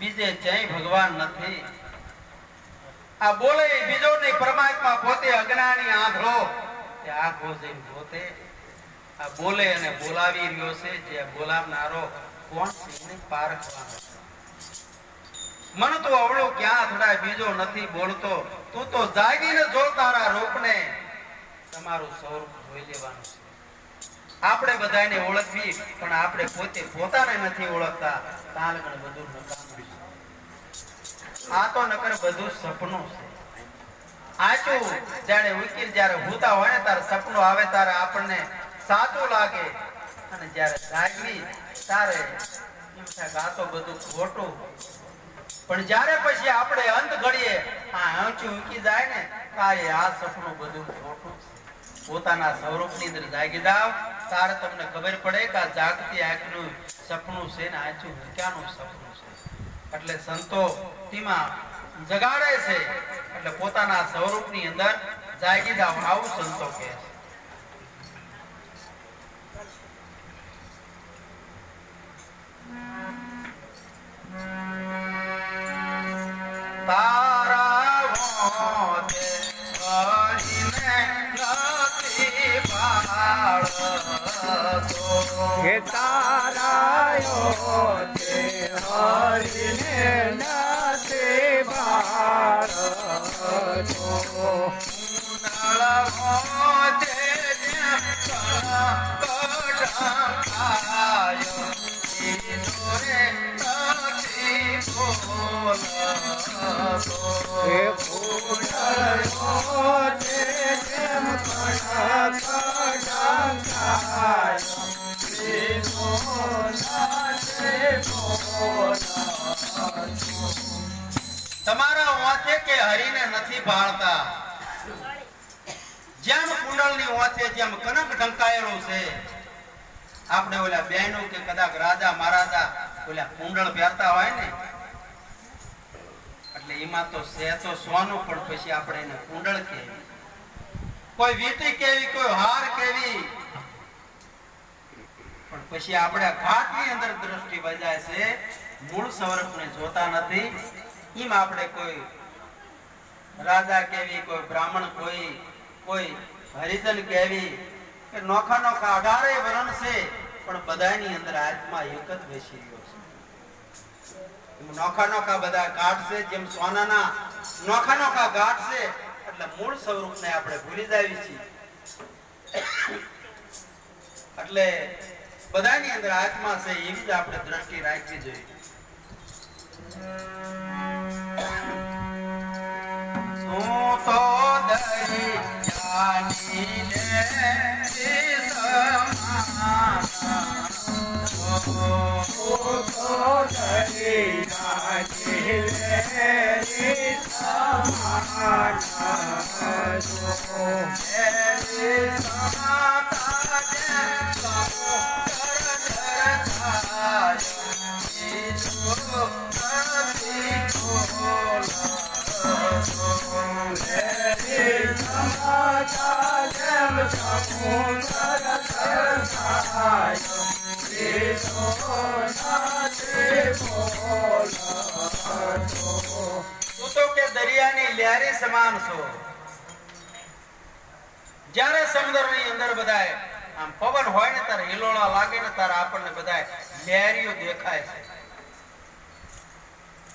બીજે ક્યાંય ભગવાન નથી. આ બોલે બીજો નહીં પરમાત્મા પોતે અજ્ઞાની આંધળો. તે આંખો જઈને પોતે આ બોલે અને બોલાવી રહ્યો છે જે બોલાવનારો કોણ એને પારખવાનો મન તો અવળો ક્યાં અથડાય, બીજો નથી બોલતો. તું તો જાગીને જો તારા રૂપને. તમારું સ્વરૂપ જોઈ લેવાનું છે. આપણે બધાને ઓળખવી પણ આપણે પોતે પોતાને નથી ઓળખતા. તાલગણ બધું નકામું. છે આ તો નકર બધું સપનું છે. આચું, જાણે ઉકીલ જ્યારે હોતા હોય ને ત્યારે સપનું આવે ત્યારે આપણને સાચું લાગે. અને જ્યારે જાગવી ત્યારે એમ બધું ખોટું. પણ જ્યારે પછી આપણે અંત ઘડીએ, આ આંચું ઉકી જાય ને ત્યારે આ સપનું બધું ખોટું પોતાના પોતાના સ્વરૂપની અંદર જાગી જાવ ત્યારે તમને ખબર પડે કે આ જાગતી આંખનું સપનું છે ને આંચું ક્યાંનું સપનું છે. એટલે સંતો તેમાં જગાડે છે. એટલે પોતાના સ્વરૂપની અંદર જાગી જાવ આવું સંતો કહે છે. તારા મોતે હરીને નથી હે તારાયો તમારા વાંચે કે હરીને નથી ભાળતા જેમ કુંડળની વાંચે જેમ કનક ઢંકાયેલો છે. આપણે ઓલા બહેનો કે કદાચ રાજા, મહારાજા ઓલા કુંડળ પહેરતા હોય ને એટલે એમાં તો છે તો સોનું, પણ પછી આપણે એને કુંડળ કહેવી. કોઈ વીટી કેવી કોઈ હાર કેવી પણ પછી આપણે ઘાટની અંદર દ્રષ્ટિ બજાય છે, મૂળ સ્વરૂપને જોતા નથી. એમ આપણે કોઈ રાજા કેવી કોઈ બ્રાહ્મણ કોઈ કોઈ હરિજન કેવી કે નોખા નોખા અઢારે વરણ છે પણ બધાની અંદર આત્મા એક જ બેસી રહ્યો છે. નોખા નોખા બધા ઘાટ છે જેમ સોનાના નોખા નોખા ઘાટ છે એટલે મૂળ સ્વરૂપને આપણે ભૂલી જાવી છીએ એટલે બધાની અંદર આત્મા છે, એવી જ આપણે દ્રષ્ટિ રાખવી જોઈએ તું તો જાની ને સમાના. ઓ સમાતા જેમ સમુદ્ર ઝરઝાય. બીજું નથી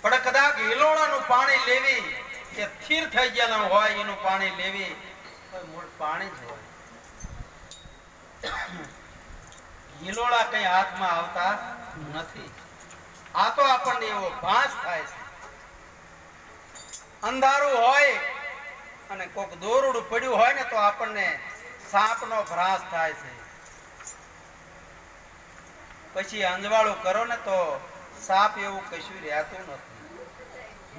પણ કદાચ હિલોળાનું પાણી લેવી કે સ્થિર થઈ ગયેલા હોય એનું પાણી લેવી મૂળ પાણી જ હોય. હિલોળા કઈ હાથમાં આવતા નથી. આ તો આપણને એવો ભાસ થાય છે. અંધારું હોય અને કોક દોરડું પડ્યું હોય ને તો આપણને સાપનો ભ્રાસ થાય છે. પછી અંજવાળું કરો ને તો સાપ એવું કશું રહેતું નથી.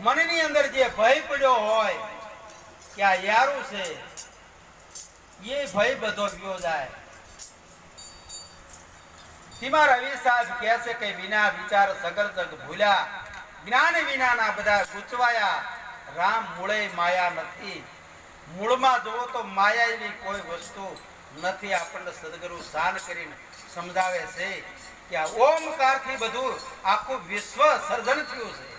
મનની અંદર જે ભય પડ્યો હોય કે આ યારું છે, એ ભય બધો ગયો જાય. તેમાં રવિ કહે છે કે વિના વિચાર સગર જગ ભૂલ્યા. જ્ઞાન વિનાના બધા ગુચવાયા રામ મૂળે માયા નથી. મૂળમાં જોવો તો માયા એવી કોઈ વસ્તુ નથી. આપણને સદગુરુ સાન કરીને સમજાવે છે કે આ ઓમકારથી બધું આખું વિશ્વ સર્જન થયું છે.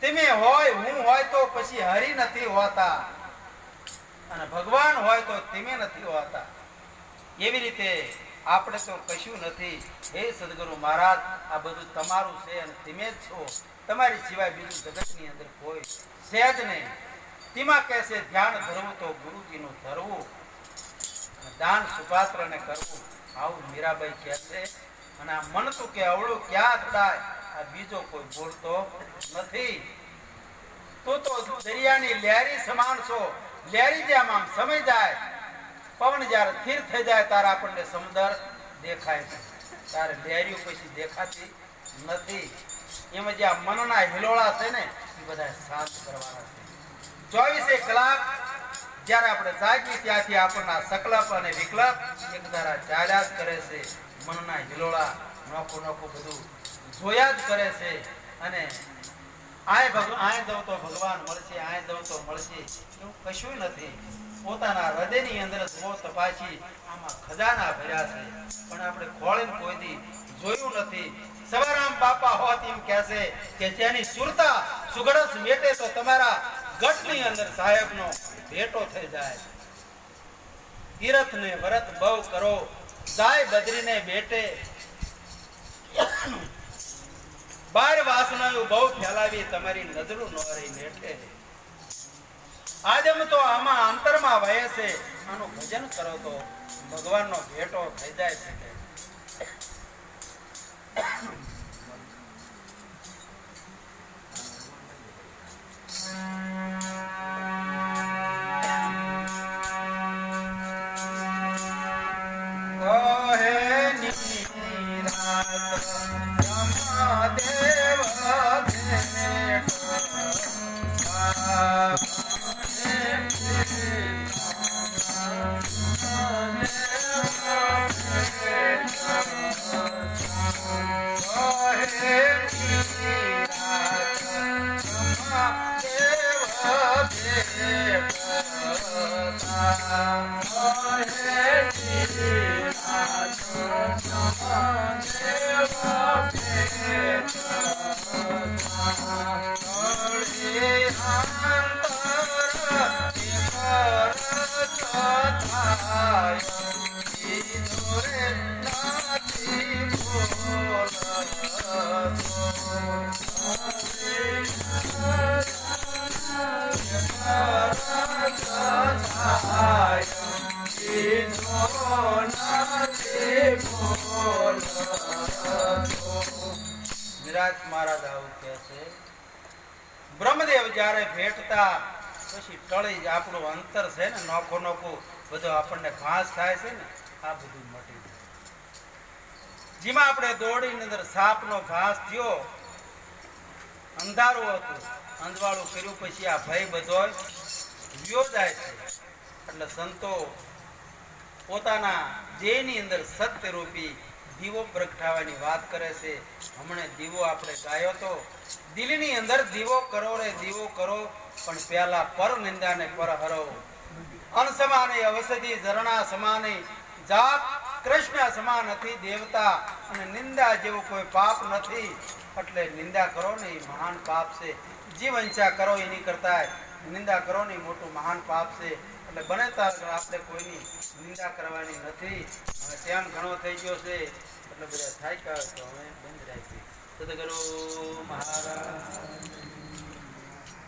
તમે હોય, હું હોય તો પછી હરિ નથી હોતા. અને ભગવાન હોય તો તમે નથી હોતા. એવી રીતે આપણે તો કશું નથી. હે સદગુરુ મહારાજ, આ બધું તમારું છે અને તમે જ છો. તમારી સિવાય બીજું જગતની અંદર કોઈ છે જ નહીં. તેમાં કહેશે ધ્યાન ધરવું તો ગુરુજીનું ધરવું દાન સુપાત્રને કરવું. આવું મીરાબાઈ કહે અને આ મન તો કે અવળું ક્યાં થાય આ બીજો કોઈ બોલતો નથી. તું તો દરિયાની લહેરી સમાન છો. લહેરી જેમ આમ સમય જાય પવન જ્યારે સ્થિર થઈ જાય ત્યારે આપણને સમુદર દેખાય છે. ત્યારે લહેરીઓ પછી દેખાતી નથી. એમાં જે આ મનના હિલોળા છે ને, એ બધા શાંત કરવાના છે. ચોવીસે કલાક જ્યારે આપણે જાગીએ ત્યાંથી આપણના સકલપ અને વિકલ્પ એક ધારા ચાલ્યા જ કરે છે. મનના હિલોળા નોખું નોખું બધું જોયા જ કરે છે. અને આય ભગ, આય દઉં તો ભગવાન મળશે, આય દઉં તો મળશે, એવું કશું નથી. પોતાના હૃદયની અંદર તપાસી આમાં ખજાના ભર્યા છે. પણ આપણે ખોળીને કોઈ જોયું નથી. સવારામ બાપા હોત એમ કહેશે કે જેની સુરતા સુગડસ મેટે તો તમારા ગટની અંદર સાહેબનો ભેટો થઈ જાય. તીરથને વ્રત બહુ કરો જાય બદ્રીને બેટે. બાર વાસનાઓ બહુ ફેલાવી તમારી નજરું ન રહી નેઠે આદમ તો આમાં અંતરમાં વહે છે. આનું ભજન કરો તો ભગવાનનો ભેટો થઈ જાય છે. કહે જ્યારે ભેટતા, પછી ટળી આપણું અંતર છે ને, નોખો નોખો બધો આપણને ઘાસ થાય છે ને, આ બધું મટી જાય. આપણે દોડીની અંદર સાપનો ઘાસ થયો, અંધારું હતું, અંધવાળું કર્યું, પછી આ ભય બધો વ્યો જાય છે. એટલે સંતો પોતાના દેહની અંદર સત્ય રૂપી દીવો પ્રગટાવવાની વાત કરે છે. હમણે દીવો આપણે ગાયો તો દિલની અંદર દીવો કરો રે, દીવો કરો, પણ પહેલા પર નિંદાને પર હરો અનસમાને અવસદી ઝરણા સમાને જાત કૃષ્ણ સમાન નથી દેવતા અને નિંદા જેવું કોઈ પાપ નથી. એટલે નિંદા કરો ને એ મહાન પાપ છે. જીવ હિંસા કરો એની કરતા નિંદા કરો ને મોટું મહાન પાપ છે. એટલે બને ત્યાં આપણે કોઈની નિંદા કરવાની નથી. હવે ટાઈમ ઘણો થઈ ગયો છે. એટલે બધા થાય કે તો અમે બંધ રાખીએ. સદગુરુ મહારાજ.